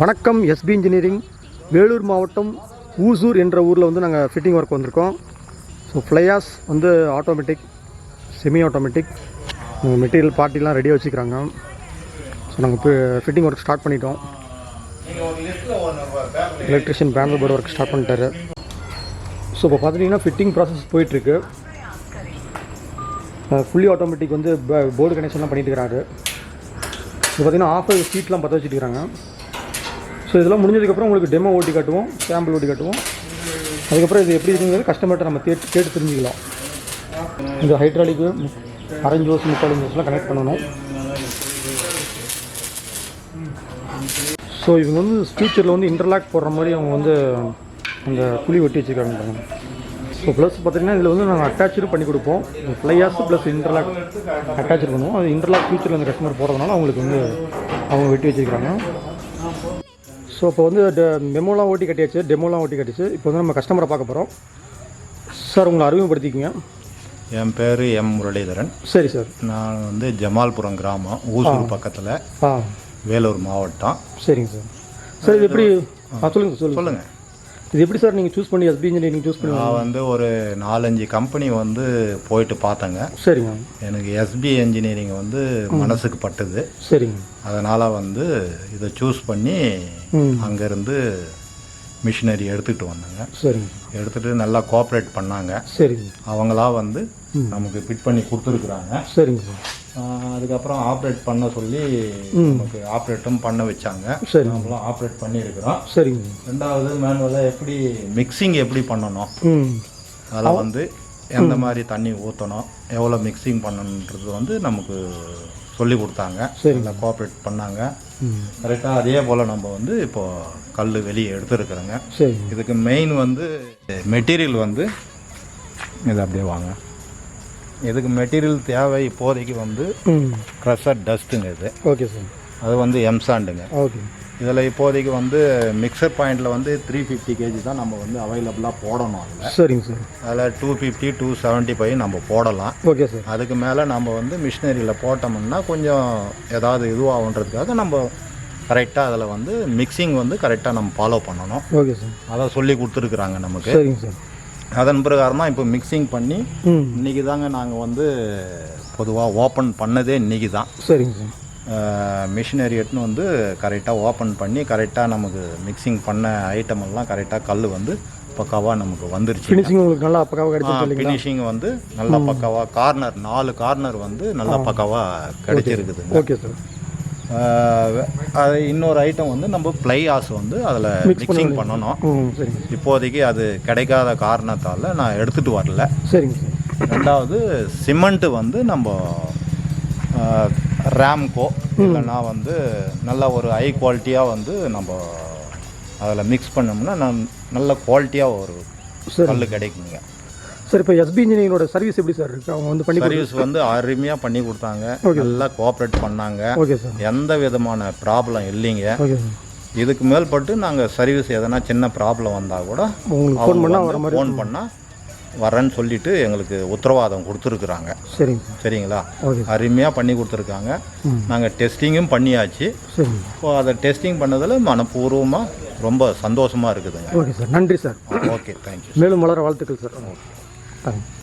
வணக்கம் SP engineering Vellore மாவட்டம் ஊசூர் என்ற ஊரில் வந்து நாங்கள் ஃபிட்டிங் ஒர்க் வந்திருக்கோம். ஸோ ஃப்ளையாஸ் வந்து ஆட்டோமேட்டிக் செமி ஆட்டோமேட்டிக் மெட்டீரியல் பார்ட்டிலாம் ரெடியாக வச்சுக்கிறாங்க. ஸோ நாங்கள் இப்போ ஃபிட்டிங் ஒர்க் ஸ்டார்ட் பண்ணிட்டோம். Electrician panel board work start பண்ணிட்டாரு. ஸோ இப்போ பார்த்துட்டிங்கன்னா ஃபிட்டிங் ப்ராசஸ் போயிட்டுருக்கு. ஃபுல்லி ஆட்டோமேட்டிக் வந்து போர்டு கனெக்ஷன்லாம் பண்ணிட்டு இருக்கிறாரு. இப்போ பார்த்தீங்கன்னா ஆஃபர் சீட்லாம் பற்ற வச்சுட்டு இருக்கிறாங்க. ஸோ இதெல்லாம் முடிஞ்சதுக்கப்புறம் உங்களுக்கு டெமோ ஓட்டி காட்டுவோம் சாம்பிள் ஓட்டி காட்டுவோம். அதுக்கப்புறம் இது எப்படி இருக்குங்கிறது கஸ்டமர்கிட்ட நம்ம கேட்டு கேட்டு தெரிஞ்சுக்கலாம். இந்த ஹைட்ராலிக்கு அரைஞ்சு ஓஸ் முக்கால் இன்ச்சஸ்லாம் கனெக்ட் பண்ணணும். ஸோ இவங்க வந்து ஃபியூச்சரில் வந்து இன்டர்லாக் போடுற மாதிரி அவங்க வந்து அந்த குழி வெட்டி வச்சுருக்காங்க ஸோ ப்ளஸ் பார்த்தீங்கன்னா இதில் வந்து நாங்கள் அட்டாச்சு பண்ணி கொடுப்போம். ஃப்ளையாஸ் ப்ளஸ் இன்டர்லாக் அட்டாச் பண்ணுவோம். அது இன்டர்லாக் ஃபியூச்சரில் அந்த கஸ்டமர் போகிறதுனால அவங்களுக்கு வந்து அவங்க வெட்டி வச்சுருக்காங்க. ஸோ இப்போ வந்து டெமோலாம் ஓட்டி கட்டியாச்சு டெமோலாம் ஓட்டி கட்டிச்சு இப்போ வந்து நம்ம கஸ்டமரை பார்க்க போகிறோம் சார் உங்களை அறிமுகப்படுத்திக்கங்க. என் பேர் எம் முரளிதரன். சரி சார் நான் வந்து ஜமால்புரம் கிராமம் ஊசூர் பக்கத்தில் வேலூர் மாவட்டம். சரிங்க சார் சார் இது எப்படி? ஆ சொல்லுங்கள் சொல்லுங்கள் சொல்லுங்கள் இது எப்படி சார் நீங்கள் சூஸ் பண்ணி எஸ்பி இன்ஜினியரிங் சூஸ் பண்ணி நான் வந்து ஒரு நாலஞ்சு கம்பெனி வந்து போயிட்டு பார்த்தேங்க. சரிங்க. எனக்கு எஸ்பி இன்ஜினியரிங் வந்து மனசுக்கு பட்டுது. சரிங்க. அதனால் வந்து இதை சூஸ் பண்ணி அங்கேருந்து மிஷினரி எடுத்துகிட்டு வந்தேங்க. சரிங்க. எடுத்துகிட்டு நல்லா கோஆப்ரேட் பண்ணாங்க. சரிங்க. அவங்களா வந்து நமக்கு ஃபிட் பண்ணி கொடுத்துருக்குறாங்க. சரிங்க. சார் அதுக்கப்புறம் ஆப்ரேட் பண்ண சொல்லி நமக்கு ஆப்ரேட்டும் பண்ண வச்சாங்க. சரி. நம்மளும் ஆப்ரேட் பண்ணியிருக்கிறோம். சரிங்க. ரெண்டாவது மேனுவலாக எப்படி மிக்சிங் எப்படி பண்ணணும்? அதில் வந்து எந்த மாதிரி தண்ணி ஊற்றணும் எவ்வளோ மிக்சிங் பண்ணணுன்றது வந்து நமக்கு சொல்லி கொடுத்தாங்க. சரி. நல்லா கோஆப்ரேட் பண்ணாங்க. கரெக்டாக அதே போல் நம்ம வந்து இப்போது கல் வெளியே எடுத்துருக்குறோங்க. இதுக்கு மெயின் வந்து மெட்டீரியல் வந்து இது அப்படியே வாங்க. இதுக்கு மெட்டீரியல் தேவை இப்போதைக்கு வந்து க்ரஷர் டஸ்ட்டுங்க இது. ஓகே சார் அது வந்து எம்சாண்டுங்க ஓகே இதில் இப்போதைக்கு வந்து மிக்சர் பாயிண்டில் வந்து த்ரீ ஃபிஃப்டி கேஜி தான் நம்ம வந்து அவைலபிளாக போடணும் அதில். சரிங்க சார் அதில் two fifty two seventy five நம்ம போடலாம். ஓகே சார் அதுக்கு மேலே நம்ம வந்து மிஷினரியில் போட்டோம்னா கொஞ்சம் ஏதாவது இதுவாகுன்றதுக்காக நம்ம கரெக்டாக அதில் வந்து மிக்சிங் வந்து கரெக்டாக நம்ம ஃபாலோ பண்ணணும். ஓகே சார் அதை சொல்லி கொடுத்துருக்குறாங்க நமக்கு. சரிங்க சார் அதன் பிரகாரம் தான் இப்போ மிக்சிங் பண்ணி இன்றைக்கி தாங்க நாங்கள் வந்து பொதுவாக ஓப்பன் பண்ணதே இன்றைக்கி தான். சரிங்க சார். மிஷினரி எடுத்துன்னு வந்து கரெக்டாக ஓப்பன் பண்ணி கரெக்டாக நமக்கு மிக்சிங் பண்ண ஐட்டம் எல்லாம் கரெக்டாக கல் வந்து பக்காவாக நமக்கு வந்துருச்சு. ஃபினிஷிங் உங்களுக்கு நல்லா பக்காவாக கிடைச்சிருக்கு ஃபினிஷிங் வந்து நல்லா பக்காவாக கார்னர் நாலு கார்னர் வந்து நல்லா பக்காவாக கிடைச்சிருக்குதுங்க. Okay sir. அது இன்னொரு ஐட்டம் வந்து நம்ம ப்ளை ஆஸ் வந்து அதில் மிக்சிங் பண்ணணும். இப்போதைக்கு அது கிடைக்காத காரணத்தால் நான் எடுத்துகிட்டு வரல. சரிங்க சார். ரெண்டாவது சிமெண்ட்டு வந்து நம்ம ரேம்கோ இல்லைன்னா வந்து நல்ல ஒரு ஹை குவாலிட்டியாக வந்து நம்ம அதில் மிக்ஸ் பண்ணோம்னா நம் நல்ல குவாலிட்டியாக ஒரு கல் கிடைக்குங்க. சார் இப்போ எஸ்பி இன்ஜினியரிங்கோட சர்வீஸ் எப்படி சார் இருக்குது அவங்க வந்து பண்ணி சர்வீஸ் வந்து அருமையாக பண்ணி கொடுத்தாங்க. நல்லா கோஆப்ரேட் பண்ணாங்க. ஓகே சார் எந்த விதமான ப்ராப்ளம் இல்லைங்க. ஓகே சார் இதுக்கு மேல்பட்டு நாங்கள் சர்வீஸ் எதனா சின்ன ப்ராப்ளம் வந்தால் கூட உங்களுக்கு ஃபோன் பண்ணால் வர மாதிரி ஃபோன் பண்ணால் வரேன்னு சொல்லிட்டு எங்களுக்கு உத்தரவாதம் கொடுத்துருக்குறாங்க. சரிங்க சார் சரிங்களா? ஓகே அருமையாக பண்ணி கொடுத்துருக்காங்க. நாங்கள் டெஸ்டிங்கும் பண்ணியாச்சு. இப்போ அதை டெஸ்டிங் பண்ணதில் மனப்பூர்வமாக ரொம்ப சந்தோஷமாக இருக்குதுங்க. ஓகே சார் நன்றி சார் ஓகே தேங்க்யூ மேலும் வளர வாழ்த்துக்கள் சார் தேங்க்யூ